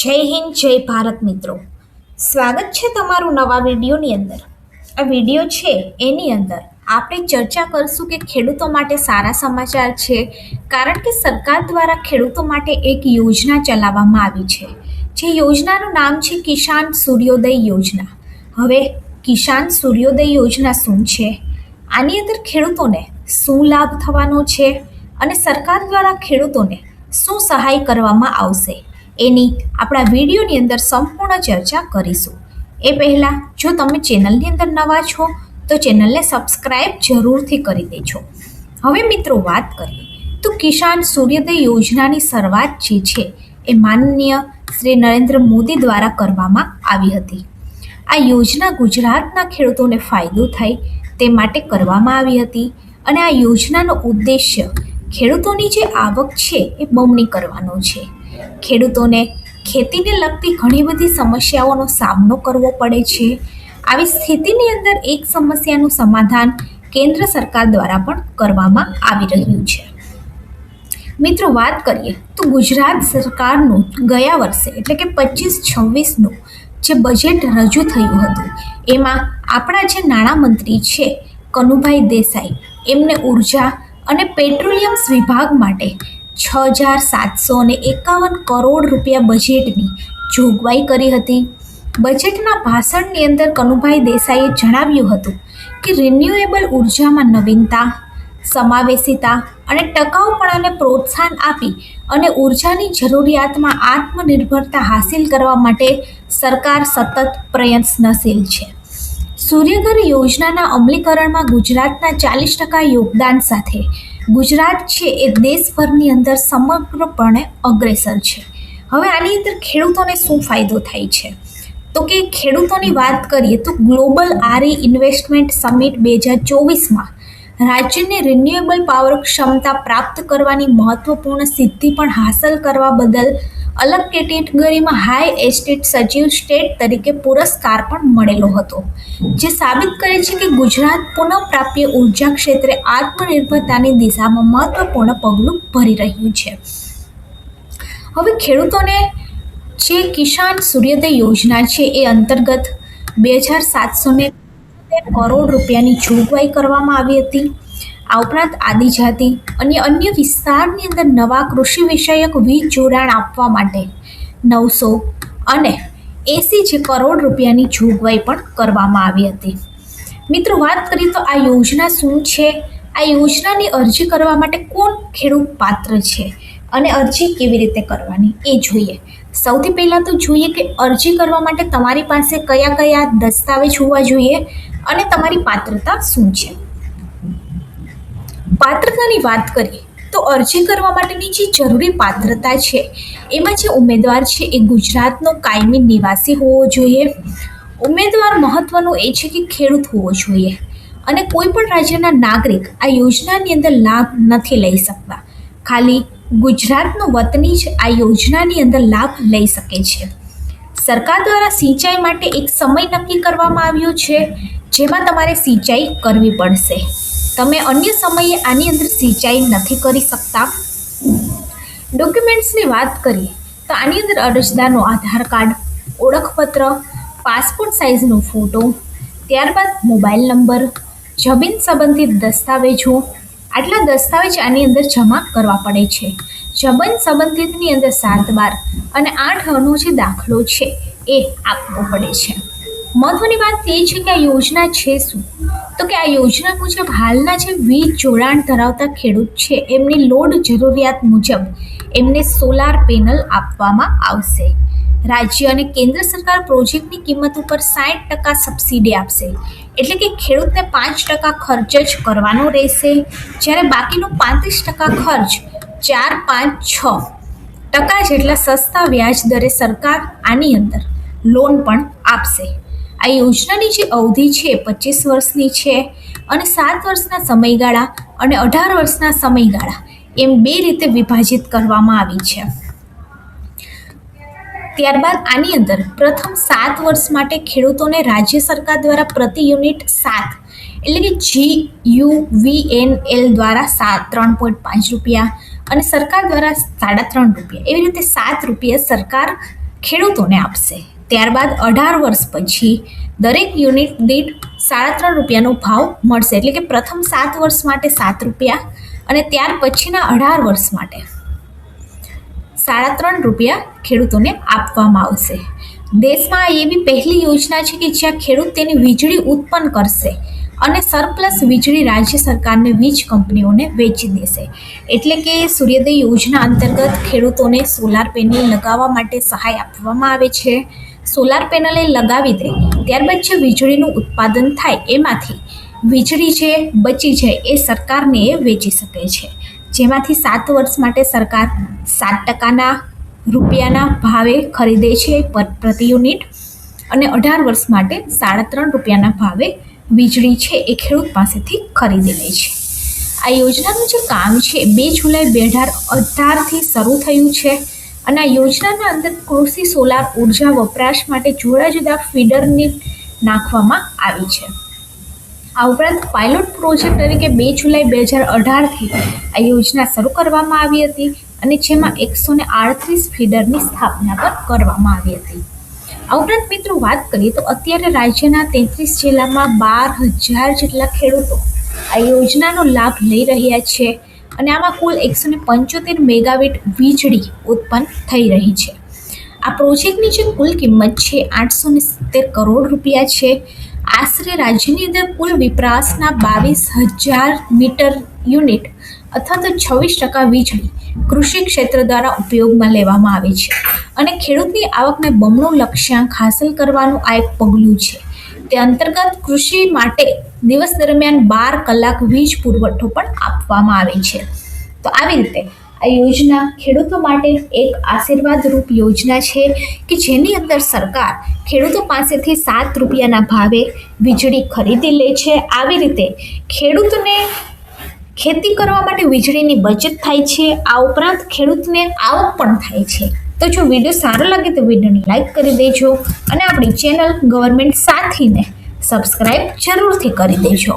જય હિન્દ, જય ભારત મિત્રો. સ્વાગત છે તમારું નવા વિડીયોની અંદર. આ વીડિયો છે એની અંદર આપણે ચર્ચા કરશું કે ખેડૂતો માટે સારા સમાચાર છે, કારણ કે સરકાર દ્વારા ખેડૂતો માટે એક યોજના ચલાવવામાં આવી છે. જે યોજનાનું નામ છે કિસાન સૂર્યોદય યોજના. હવે કિસાન સૂર્યોદય યોજના શું છે? આની અંદર ખેડૂતોને શું લાભ થવાનો છે? અને સરકાર દ્વારા ખેડૂતોને શું સહાય કરવામાં આવશે? એની આપણા વિડીયોની અંદર સંપૂર્ણ ચર્ચા કરીશું. એ પહેલાં, જો તમે ચેનલની અંદર નવા છો, તો ચેનલને સબસ્ક્રાઈબ જરૂરથી કરી દેજો. હવે મિત્રો વાત કરીએ. તો કિસાન સૂર્યોદય યોજનાની શરૂઆત જે છે, એ માનનીય શ્રી નરેન્દ્ર મોદી દ્વારા કરવામાં આવી હતી. આ યોજના ગુજરાતના ખેડૂતોને ફાયદો થાય તે માટે કરવામાં આવી હતી અને આ યોજનાનો ઉદ્દેશ્ય ખેડૂતોની જે આવક છે, એ બમણી કરવાનો છે. ખેડૂતોને ખેતીને લગતી ઘણી બધી સમસ્યાઓનો સામનો કરવો પડે છે. આવી સ્થિતિની અંદર એક સમસ્યાનું સમાધાન કેન્દ્ર સરકાર દ્વારા પણ કરવામાં આવી રહ્યું છે. મિત્રો, વાત કરીએ તો ગુજરાત સરકારનું ગયા વર્ષે એટલે કે પચીસ છવ્વીસનું જે બજેટ રજૂ થયું હતું, એમાં આપણા જે નાણામંત્રી છે કનુભાઈ દેસાઈ, એમને ઊર્જા અને પેટ્રોલિયમ્સ વિભાગ માટે છ હજાર સાતસો ને એકાવન કરોડ રૂપિયા બજેટની જોગવાઈ કરી હતી. બજેટના ભાષણની અંદર કનુભાઈ દેસાઈએ જણાવ્યું હતું કે રિન્યુએબલ ઉર્જામાં નવીનતા, સમાવેશિતા અને ટકાઉપણાને પ્રોત્સાહન આપી અને ઉર્જાની જરૂરિયાતમાં આત્મનિર્ભરતા હાંસિલ કરવા માટે સરકાર સતત પ્રયત્નશીલ છે. સૂર્યઘર યોજનાના અમલીકરણમાં ગુજરાતના ચાલીસ ટકા યોગદાન સાથે ગુજરાત છે એ દેશભરની અંદર સમગ્રપણે અગ્રેસર છે. હવે આની અંદર ખેડૂતોને શું ફાયદો થાય છે? તો કે ખેડૂતોની વાત કરીએ તો ગ્લોબલ આરઈ ઇન્વેસ્ટમેન્ટ સમિટ બે હજાર ચોવીસમાં રાજ્યને રિન્યુએબલ પાવર ક્ષમતા પ્રાપ્ત કરવાની મહત્વપૂર્ણ સિદ્ધિ પણ હાંસલ કરવા બદલ અલગ કેટેગરીમાં હાઈ એસ્ટેટ સચિવ સ્ટેટ તરીકે પુરસ્કાર પણ મળેલો હતો. જે સાબિત કરે છે કે ગુજરાત પુનઃપ્રાપ્ય ઊર્જા ક્ષેત્રે આત્મનિર્ભરતાની દિશામાં મહત્વપૂર્ણ પગલું ભરી રહ્યું છે. હવે ખેડૂતોને જે કિસાન સૂર્યોદય યોજના છે એ અંતર્ગત બે હજાર સાતસો કરોડ રૂપિયાની જોગવાઈ કરવામાં આવી હતી. આ ઉપરાંત આદિજાતિ અને અન્ય વિસ્તારની અંદર નવા કૃષિ વિષયક વીજ જોડાણ આપવા માટે નવસો અને એસી જે કરોડ રૂપિયાની જોગવાઈ પણ કરવામાં આવી હતી. મિત્રો, વાત કરીએ તો આ યોજના શું છે? આ યોજનાની અરજી કરવા માટે કોણ ખેડૂત પાત્ર છે અને અરજી કેવી રીતે કરવાની એ જોઈએ. સૌથી પહેલાં તો જોઈએ કે અરજી કરવા માટે તમારી પાસે કયા કયા દસ્તાવેજ હોવા જોઈએ અને તમારી પાત્રતા શું છે? પાત્રતાની વાત કરીએ, તો અરજી કરવા માટેની જે જરૂરી પાત્રતા છે, એમાં જે ઉમેદવાર છે એ ગુજરાતનો કાયમી નિવાસી હોવો જોઈએ. ઉમેદવાર મહત્વનું એ છે કે ખેડૂત હોવો જોઈએ અને કોઈ પણ રાજ્યના નાગરિક આ યોજનાની અંદર લાભ નથી લઈ શકતા. ખાલી ગુજરાતનો વતની જ આ યોજનાની અંદર લાભ લઈ શકે છે. સરકાર દ્વારા સિંચાઈ માટે એક સમય નક્કી કરવામાં આવ્યો છે, જેમાં તમારે સિંચાઈ કરવી પડશે. તમે અન્ય સમયે આની અંદર સિંચાઈ નથી કરી શકતા? ડોક્યુમેન્ટ્સની વાત કરીએ, તો આની અંદર અરજદારનો આધાર કાર્ડ, ઓળખપત્ર, પાસપોર્ટ સાઇઝનો ફોટો, ત્યારબાદ મોબાઈલ નંબર, જમીન સંબંધિત દસ્તાવેજો. આટલા દસ્તાવેજ આની અંદર જમા કરવા પડે છે. જમીન સંબંધિતની અંદર સાત બાર અને આઠ અનો જે દાખલો છે એ આપવો પડે છે. મહત્વની વાત એ છે કે આ યોજના છે શું? તો કે આ યોજના મુજબ હાલના જે વીજ જોડાણ ધરાવતા ખેડૂત છે, એમની લોડ જરૂરિયાત મુજબ એમને સોલાર પેનલ આપવામાં આવશે. રાજ્ય અને કેન્દ્ર સરકાર પ્રોજેક્ટની કિંમત ઉપર સાઠ ટકા સબસિડી આપશે. એટલે કે ખેડૂતને પાંચ ટકા ખર્ચ જ કરવાનો રહેશે. જ્યારે બાકીનો પાંત્રીસ ટકા ખર્ચ ચાર પાંચ છ ટકા જેટલા સસ્તા વ્યાજ દરે સરકાર આની અંદર લોન પણ આપશે. આ યોજનાની જે અવધિ છે પચીસ વર્ષની છે અને સાત વર્ષના સમયગાળા અને અઢાર વર્ષના સમયગાળા એમ બે રીતે વિભાજિત કરવામાં આવી છે. ત્યારબાદ આની અંદર પ્રથમ સાત વર્ષ માટે ખેડૂતોને રાજ્ય સરકાર દ્વારા પ્રતિ યુનિટ સાત એટલે કે G U V N L દ્વારા સાત, ત્રણ પોઈન્ટ પાંચ રૂપિયા અને સરકાર દ્વારા સાડા ત્રણ રૂપિયા એવી રીતે સાત રૂપિયા સરકાર ખેડૂતોને આપશે. ત્યારબાદ અઢાર વર્ષ પછી દરેક યુનિટ દીઠ સાડા ત્રણ રૂપિયાનો ભાવ મળશે. એટલે કે પ્રથમ સાત વર્ષ માટે સાત રૂપિયા અને ત્યાર પછીના અઢાર વર્ષ માટે સાડા ત્રણ રૂપિયા ખેડૂતોને આપવામાં આવશે. દેશમાં આ એવી પહેલી યોજના છે કે જ્યાં ખેડૂત તેની વીજળી ઉત્પન્ન કરશે અને સરપ્લસ વીજળી રાજ્ય સરકારને વીજ કંપનીઓને વેચી દેશે. એટલે કે સૂર્યોદય યોજના અંતર્ગત ખેડૂતોને સોલાર પેનલ લગાવવા માટે સહાય આપવામાં આવે છે. સોલાર પેનલે લગાવી દે, ત્યારબાદ જે વીજળીનું ઉત્પાદન થાય એમાંથી વીજળી જે બચી જાય એ સરકારને એ વેચી શકે છે. જેમાંથી સાત વર્ષ માટે સરકાર સાત ટકાના રૂપિયાના ભાવે ખરીદે છે પર, પ્રતિ યુનિટ અને અઢાર વર્ષ માટે સાડા ત્રણ રૂપિયાના ભાવે વીજળી છે એ ખેડૂત પાસેથી ખરીદી લે છે. આ યોજનાનું જે કામ છે, બે જુલાઈ બે હજાર અઢારથી શરૂ થયું છે. અને આ યોજનાના અંદર કૃષિ, સોલાર, ઊર્જા, વપરાશ માટે જુદા જુદા ફીડરની નાખવામાં આવી છે. આ ઉપરાંત પાયલોટ પ્રોજેક્ટ તરીકે બે જુલાઈ બે હજાર અઢારથી આ યોજના શરૂ કરવામાં આવી હતી અને જેમાં એકસો ને આડત્રીસ ફીડરની સ્થાપના પણ કરવામાં આવી હતી. આ ઉપરાંત મિત્રો વાત કરીએ તો અત્યારે રાજ્યના તેત્રીસ જિલ્લામાં બાર હજાર જેટલા ખેડૂતો આ યોજનાનો લાભ લઈ રહ્યા છે. અને આમાં કુલ એકસો ને પંચોતેર મેગાવેટ વીજળી ઉત્પન્ન થઈ રહી છે. આ પ્રોજેક્ટની જે કુલ કિંમત છે આઠસો ને સિત્તેર કરોડ રૂપિયા છે. આશરે રાજ્યની અંદર કુલ વિપરાશના બાવીસ હજાર મીટર યુનિટ અથવા તો છવ્વીસ ટકા વીજળી કૃષિ ક્ષેત્ર દ્વારા ઉપયોગમાં લેવામાં આવે છે. અને ખેડૂતની આવકને બમણું લક્ષ્યાંક હાંસલ કરવાનું આ એક પગલું છે. તે અંતર્ગત કૃષિ માટે દિવસ દરમિયાન બાર કલાક વીજ પુરવઠો પણ આપવામાં આવે છે. તો આવી રીતે આ યોજના ખેડૂતો માટે એક આશીર્વાદરૂપ યોજના છે કે જેની અંદર સરકાર ખેડૂતો પાસેથી સાત રૂપિયાના ભાવે વીજળી ખરીદી લે છે. આવી રીતે ખેડૂતને ખેતી કરવા માટે વીજળીની બચત થાય છે. આ ઉપરાંત ખેડૂતને આવક પણ થાય છે. તો જો વીડિયો સારો લાગે તો વિડીયોને લાઈક કરી દેજો અને આપણી ચેનલ ગવર્મેન્ટ સાથીને સબસ્ક્રાઈબ જરૂરથી કરી દેજો.